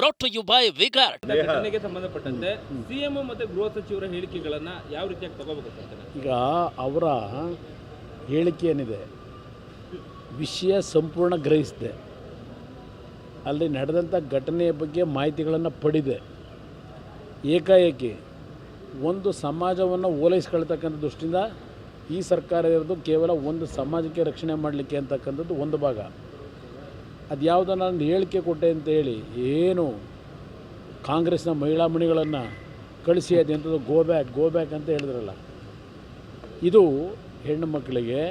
Brought to you by V Guard ಘಟನೆಗೆ ಸಂಬಂಧಪಟ್ಟಂತೆ CM ಮತ್ತೆ ಗೃಹ ಸಚಿವರ ಹೇಳಿಕೆಗಳನ್ನ ಯಾವ ರೀತಿಯಾಗಿ ತಗೋಬೇಕು ಈಗ ಅವರ ಹೇಳಿಕೆ ಏನಿದೆ? ವಿಷಯ ಸಂಪೂರ್ಣ ಗ್ರಹಿಸಿದೆ. ಅಲ್ಲಿ ನಡೆದಂಥ ಘಟನೆಯ ಬಗ್ಗೆ ಮಾಹಿತಿಗಳನ್ನು ಪಡೆದೆ. ಏಕಾಏಕಿ ಒಂದು ಸಮಾಜವನ್ನು ಓಲೈಸ್ಕೊಳ್ತಕ್ಕಂಥ ದೃಷ್ಟಿಯಿಂದ ಈ ಸರ್ಕಾರ ಇರೋದು ಕೇವಲ ಒಂದು ಸಮಾಜಕ್ಕೆ ರಕ್ಷಣೆ ಮಾಡಲಿಕ್ಕೆ ಅಂತಕ್ಕಂಥದ್ದು ಒಂದು ಭಾಗ. ಅದು ಯಾವುದೋ ನಾನು ಹೇಳಿಕೆ ಕೊಟ್ಟೆ ಅಂತ ಹೇಳಿ ಏನು ಕಾಂಗ್ರೆಸ್ನ ಮಹಿಳಾ ಮಣಿಗಳನ್ನು ಕಳಿಸಿ ಅದೆಂಥದ್ದು ಗೋ ಬ್ಯಾಕ್ ಗೋ ಬ್ಯಾಕ್ ಅಂತ ಹೇಳಿದ್ರಲ್ಲ. ಇದು ಹೆಣ್ಣು ಮಕ್ಕಳಿಗೆ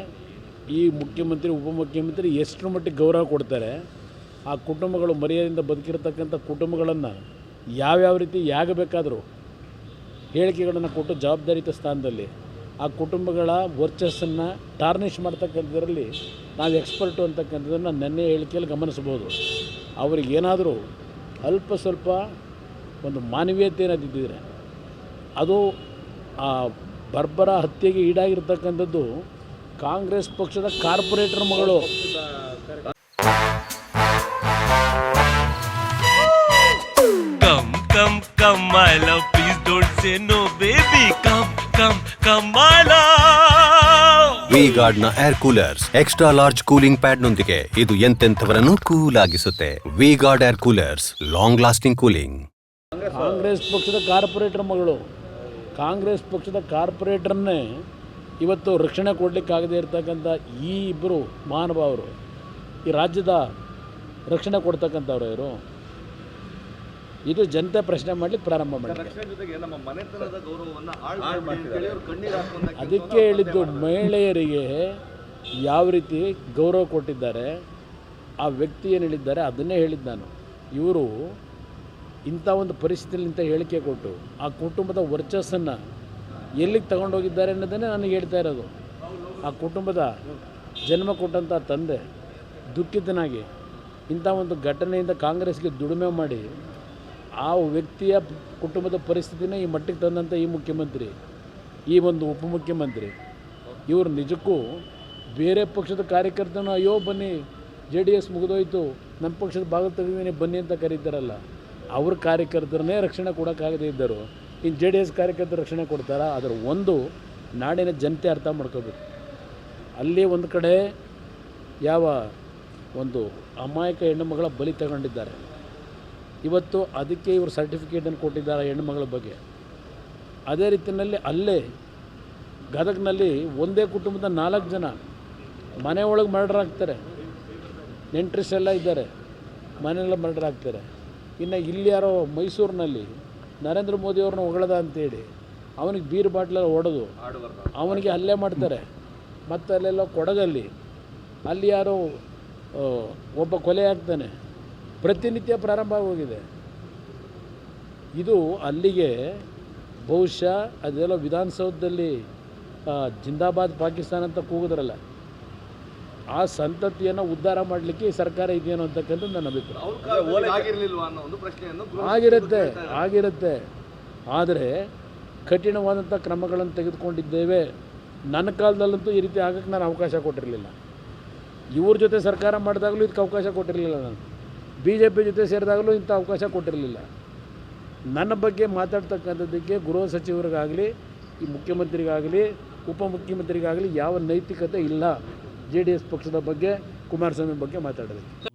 ಈ ಮುಖ್ಯಮಂತ್ರಿ ಉಪಮುಖ್ಯಮಂತ್ರಿ ಎಷ್ಟರ ಮಟ್ಟಿಗೆ ಗೌರವ ಕೊಡ್ತಾರೆ, ಆ ಕುಟುಂಬಗಳು ಮರ್ಯಾದೆಯಿಂದ ಬದುಕಿರತಕ್ಕಂಥ ಕುಟುಂಬಗಳನ್ನು ಯಾವ್ಯಾವ ರೀತಿ ಯಾಗಬೇಕಾದರೂ ಹೇಳಿಕೆಗಳನ್ನು ಕೊಟ್ಟು ಜವಾಬ್ದಾರಿತ ಸ್ಥಾನದಲ್ಲಿ ಆ ಕುಟುಂಬಗಳ ವರ್ಚಸ್ಸನ್ನು ಟಾರ್ನಿಷ್ ಮಾಡ್ತಕ್ಕಂಥದ್ರಲ್ಲಿ ನಾವು ಎಕ್ಸ್ಪರ್ಟು ಅಂತಕ್ಕಂಥದ್ದನ್ನು ನೆನ್ನೆ ಹೇಳಿಕೆಯಲ್ಲಿ ಗಮನಿಸ್ಬೋದು ಅವ್ರಿಗೇನಾದರೂ ಅಲ್ಪ ಸ್ವಲ್ಪ ಒಂದು ಮಾನವೀಯತೆ ಏನಾದಿದ್ದರೆ ಅದು ಆ ಬರ್ಬರ ಹತ್ಯೆಗೆ ಈಡಾಗಿರ್ತಕ್ಕಂಥದ್ದು ಕಾಂಗ್ರೆಸ್ ಪಕ್ಷದ ಕಾರ್ಪೊರೇಟರ್ ಮಗಳು come come come I love. Don't say no, baby. Come, come, come, my love. ಗಾರ್ಡ್ನ air coolers extra large cooling pad ನೊಂದಿಗೆ ಇದು ಎಂತೆಂಥವರನ್ನು cool ಆಗಿಸುತ್ತೆ V Guard air coolers long lasting cooling Congress ಪಕ್ಷದ ಕಾರ್ಪೊರೇಟರ್ ಮಗಳು ಕಾಂಗ್ರೆಸ್ ಪಕ್ಷದ ಕಾರ್ಪೊರೇಟರ್ನೇ ಇವತ್ತು ರಕ್ಷಣೆ ಕೊಡಲಿಕ್ಕಾಗದೇ ಇರತಕ್ಕಂಥ ಈ ಇಬ್ಬರು ಮಹಾನುಭಾವರು ಈ ರಾಜ್ಯದ ರಕ್ಷಣೆ ಕೊಡ್ತಕ್ಕಂಥವ್ರು ಇವರು ಇದು ಜನತೆ ಪ್ರಶ್ನೆ ಮಾಡಲಿಕ್ಕೆ ಪ್ರಾರಂಭ ಮಾಡಿದ್ದಾರೆ ಅದಕ್ಕೆ ಹೇಳಿದ್ದು ಮಹಿಳೆಯರಿಗೆ ಯಾವ ರೀತಿ ಗೌರವ ಕೊಟ್ಟಿದ್ದಾರೆ ಆ ವ್ಯಕ್ತಿ ಏನು ಹೇಳಿದ್ದಾರೆ ಅದನ್ನೇ ಹೇಳಿದ್ದು ನಾನು. ಇವರು ಇಂಥ ಒಂದು ಪರಿಸ್ಥಿತಿಯಲ್ಲಿ ಇಂಥ ಹೇಳಿಕೆ ಕೊಟ್ಟು ಆ ಕುಟುಂಬದ ವರ್ಚಸ್ಸನ್ನು ಎಲ್ಲಿಗೆ ತಗೊಂಡೋಗಿದ್ದಾರೆ ಅನ್ನೋದನ್ನೇ ನನಗೆ ಹೇಳ್ತಾ ಇರೋದು. ಆ ಕುಟುಂಬದ ಜನ್ಮ ಕೊಟ್ಟಂಥ ತಂದೆ ದುಃಖಿತನಾಗಿ ಇಂಥ ಒಂದು ಘಟನೆಯಿಂದ ಕಾಂಗ್ರೆಸ್ಗೆ ದುಡಿಮೆ ಮಾಡಿ ಆ ವ್ಯಕ್ತಿಯ ಕುಟುಂಬದ ಪರಿಸ್ಥಿತಿನ ಈ ಮಟ್ಟಿಗೆ ತಂದಂಥ ಈ ಮುಖ್ಯಮಂತ್ರಿ, ಈ ಒಂದು ಉಪಮುಖ್ಯಮಂತ್ರಿ, ಇವರು ನಿಜಕ್ಕೂ ಬೇರೆ ಪಕ್ಷದ ಕಾರ್ಯಕರ್ತನ ಅಯ್ಯೋ ಬನ್ನಿ, ಜೆ ಡಿ ಎಸ್ ಮುಗಿದೋಯ್ತು ನಮ್ಮ ಪಕ್ಷದ ಭಾಗ ತೆಗೆದಿದ್ದೀನಿ, ಬನ್ನಿ ಅಂತ ಕರೀತಾರಲ್ಲ. ಅವ್ರ ಕಾರ್ಯಕರ್ತರನ್ನೇ ರಕ್ಷಣೆ ಕೊಡೋಕ್ಕಾಗದೇ ಇದ್ದರು ಇನ್ನು ಜೆ ಡಿ ಎಸ್ ಕಾರ್ಯಕರ್ತರು ರಕ್ಷಣೆ ಕೊಡ್ತಾರಾ? ಅದರ ಒಂದು, ನಾಡಿನ ಜನತೆ ಅರ್ಥ ಮಾಡ್ಕೋಬೇಕು. ಅಲ್ಲಿ ಒಂದು ಕಡೆ ಯಾವ ಒಂದು ಅಮಾಯಕ ಹೆಣ್ಣುಮಗಳ ಬಲಿ ತಗೊಂಡಿದ್ದಾರೆ. ಇವತ್ತು ಅದಕ್ಕೆ ಇವರು ಸರ್ಟಿಫಿಕೇಟನ್ನು ಕೊಟ್ಟಿದ್ದಾರೆ ಹೆಣ್ಣುಮಗಳ ಬಗ್ಗೆ. ಅದೇ ರೀತಿಯಲ್ಲಿ ಅಲ್ಲೇ ಗದಗ್ನಲ್ಲಿ ಒಂದೇ ಕುಟುಂಬದ ನಾಲ್ಕು ಜನ ಮನೆ ಒಳಗೆ ಮರ್ಡರ್ ಆಗ್ತಾರೆ. ನೆಂಟ್ರಿಸ್ ಎಲ್ಲ ಇದ್ದಾರೆ, ಮನೆಯೆಲ್ಲ ಮರ್ಡರ್ ಆಗ್ತಾರೆ. ಇನ್ನು ಇಲ್ಲಿ ಯಾರೋ ಮೈಸೂರಿನಲ್ಲಿ ನರೇಂದ್ರ ಮೋದಿಯವ್ರನ್ನ ಹೊಗಳದ ಅಂತೇಳಿ ಅವನಿಗೆ ಬೀರ್ ಬಾಟ್ಲೆಲ್ಲ ಹೊಡೆದು ಅವನಿಗೆ ಹಲ್ಲೆ ಮಾಡ್ತಾರೆ. ಮತ್ತು ಅಲ್ಲೆಲ್ಲ ಕೊಡಗಲ್ಲಿ ಅಲ್ಲಿ ಯಾರೋ ಒಬ್ಬ ಕೊಲೆ ಆಗ್ತಾನೆ. ಪ್ರತಿನಿತ್ಯ ಪ್ರಾರಂಭ ಆಗೋಗಿದೆ. ಇದು ಅಲ್ಲಿಗೆ ಬಹುಶಃ ಅದೆಲ್ಲ ವಿಧಾನಸೌಧದಲ್ಲಿ ಜಿಂದಾಬಾದ್ ಪಾಕಿಸ್ತಾನ ಅಂತ ಕೂಗಿದ್ರಲ್ಲ. ಆ ಸಂತತಿಯನ್ನು ಉದ್ಧಾರ ಮಾಡಲಿಕ್ಕೆ ಈ ಸರ್ಕಾರ ಇದೆಯೇನೋ ಅಂತಕ್ಕಂಥ ನನ್ನ ಅಭಿಪ್ರಾಯ. ಆಗಿರುತ್ತೆ ಆಗಿರುತ್ತೆ. ಆದರೆ ಕಠಿಣವಾದಂಥ ಕ್ರಮಗಳನ್ನು ತೆಗೆದುಕೊಂಡಿದ್ದೇವೆ. ನನ್ನ ಕಾಲದಲ್ಲಂತೂ ಈ ರೀತಿ ಆಗಕ್ಕೆ ನಾನು ಅವಕಾಶ ಕೊಟ್ಟಿರಲಿಲ್ಲ. ಇವ್ರ ಜೊತೆ ಸರ್ಕಾರ ಮಾಡಿದಾಗಲೂ ಇದಕ್ಕೆ ಅವಕಾಶ ಕೊಟ್ಟಿರಲಿಲ್ಲ ನಾನು. ಬಿ ಜೆ ಪಿ ಜೊತೆ ಸೇರಿದಾಗಲೂ ಇಂಥ ಅವಕಾಶ ಕೊಟ್ಟಿರಲಿಲ್ಲ. ನನ್ನ ಬಗ್ಗೆ ಮಾತಾಡ್ತಕ್ಕಂಥದ್ದಕ್ಕೆ ಗೃಹ ಸಚಿವರಿಗಾಗಲಿ, ಈ ಮುಖ್ಯಮಂತ್ರಿಗಾಗಲಿ ಉಪಮುಖ್ಯಮಂತ್ರಿಗಾಗಲಿ ಯಾವ ನೈತಿಕತೆ ಇಲ್ಲ ಜೆ ಡಿ ಎಸ್ ಪಕ್ಷದ ಬಗ್ಗೆ, ಕುಮಾರಸ್ವಾಮಿ ಬಗ್ಗೆ ಮಾತಾಡೋದಕ್ಕೆ.